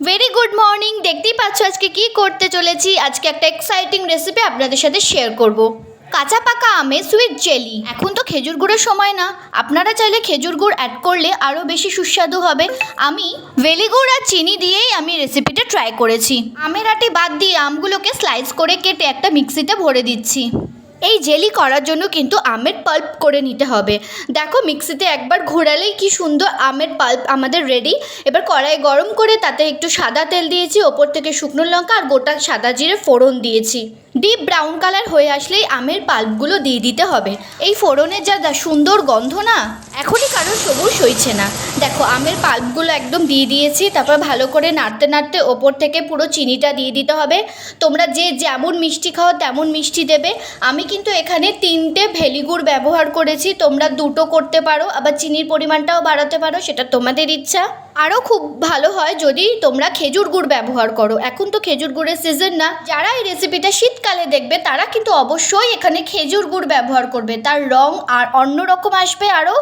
Very good morning দেখতেই পাচ্ছ আজকে কি করতে চলেছি? আজকে একটা এক্সাইটিং রেসিপি আপনাদের সাথে শেয়ার করব। কাঁচা পাকা আমে সুইট জেলি এখন তো খেজুর গুড়ের সময় না। আপনারা চাইলে খেজুর গুড় অ্যাড করলে আরও বেশি সুস্বাদু হবে। আমি ভেলি গুড় আর চিনি দিয়েই আমি রেসিপিটা ট্রাই করেছি। আমের আটি বাদ দিয়ে আমগুলোকে স্লাইস করে কেটে একটা মিক্সিতে ভরে দিচ্ছি। এই জেলি করার জন্য কিন্তু আমের পাল্প করে নিতে হবে। দেখো মিক্সিতে একবার ঘোরালেই কি সুন্দর আমের পাল্প আমাদের রেডি এবার কড়াই গরম করে তাতে একটু সাদা তেল দিয়েছি, ওপর থেকে শুকনো লঙ্কা আর গোটা সাদা জিরে ফোড়ন দিয়েছি। ডিপ ব্রাউন কালার হয়ে আসলেই আমের পাল্পগুলো দিয়ে দিতে হবে। এই ফোড়নের যা সুন্দর গন্ধ না, এখনই কারোর সবুজ সইছে না। দেখো, আমের পাল্পগুলো একদম দিয়ে দিয়েছি, তারপর ভালো করে নাড়তে নাড়তে ওপর থেকে পুরো চিনিটা দিয়ে দিতে হবে। তোমরা যে যেমন মিষ্টি খাও, তেমন মিষ্টি দেবে। আমি কিন্তু এখানে তিনটে ভেলিগুড় ব্যবহার করেছি, তোমরা দুটো করতে পারো, আবার চিনির পরিমাণটাও বাড়াতে পারো, সেটা তোমাদের ইচ্ছা। আরও খুব ভালো হয় যদি তোমরা খেজুর গুড় ব্যবহার করো। এখন তো খেজুর গুড়ের সিজন না। যারা এই রেসিপিটা শীতকালে দেখবে, তারা কিন্তু অবশ্যই এখানে খেজুর গুড় ব্যবহার করবে। তার রং আর অন্য রকম আসবে আরও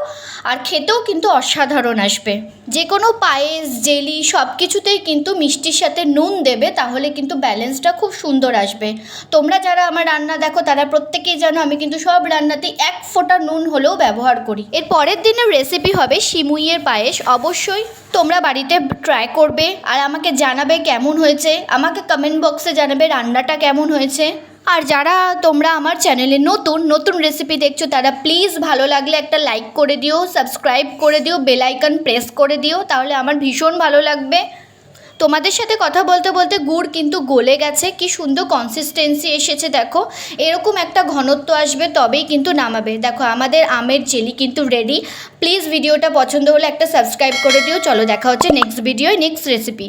আর খেতেও কিন্তু অসাধারণ আসবে। যে কোনো পায়েস, জেলি সব কিছুতেই কিন্তু মিষ্টির সাথে নুন দেবে, তাহলে কিন্তু ব্যালেন্সটা খুব সুন্দর আসবে। তোমরা যারা আমার রান্না দেখো, তারা প্রত্যেকেই জানো আমি কিন্তু সব রান্নাতেই এক ফোঁটা নুন হলেও ব্যবহার করি। এর পরের দিনের রেসিপি হবে সিমুইয়ের পায়েস। অবশ্যই তোমরা বাড়িতে ট্রাই করবে আর আমাকে জানাবে কেমন হয়েছে। আমাকে কমেন্ট বক্সে জানাবে রান্নাটা কেমন হয়েছে। আর যারা তোমরা আমার চ্যানেলে নতুন নতুন রেসিপি দেখছ, তারা প্লিজ ভালো লাগলে একটা লাইক করে দিও সাবস্ক্রাইব করে দিও বেলাইকন প্রেস করে দিও, তাহলে আমার ভীষণ ভালো লাগবে। তোমাদের সাথে কথা বলতে বলতে গুড় কিন্তু গলে গেছে। কি সুন্দর কনসিস্টেন্সি এসেছে, দেখো। এরকম একটা ঘনত্ব আসবে, তবেই কিন্তু নামাবে। দেখো, আমাদের আমের জেলি কিন্তু রেডি প্লিজ ভিডিওটা পছন্দ হলে একটা সাবস্ক্রাইব করে দিও। চলো, দেখা হচ্ছে নেক্সট ভিডিও নেক্সট রেসিপি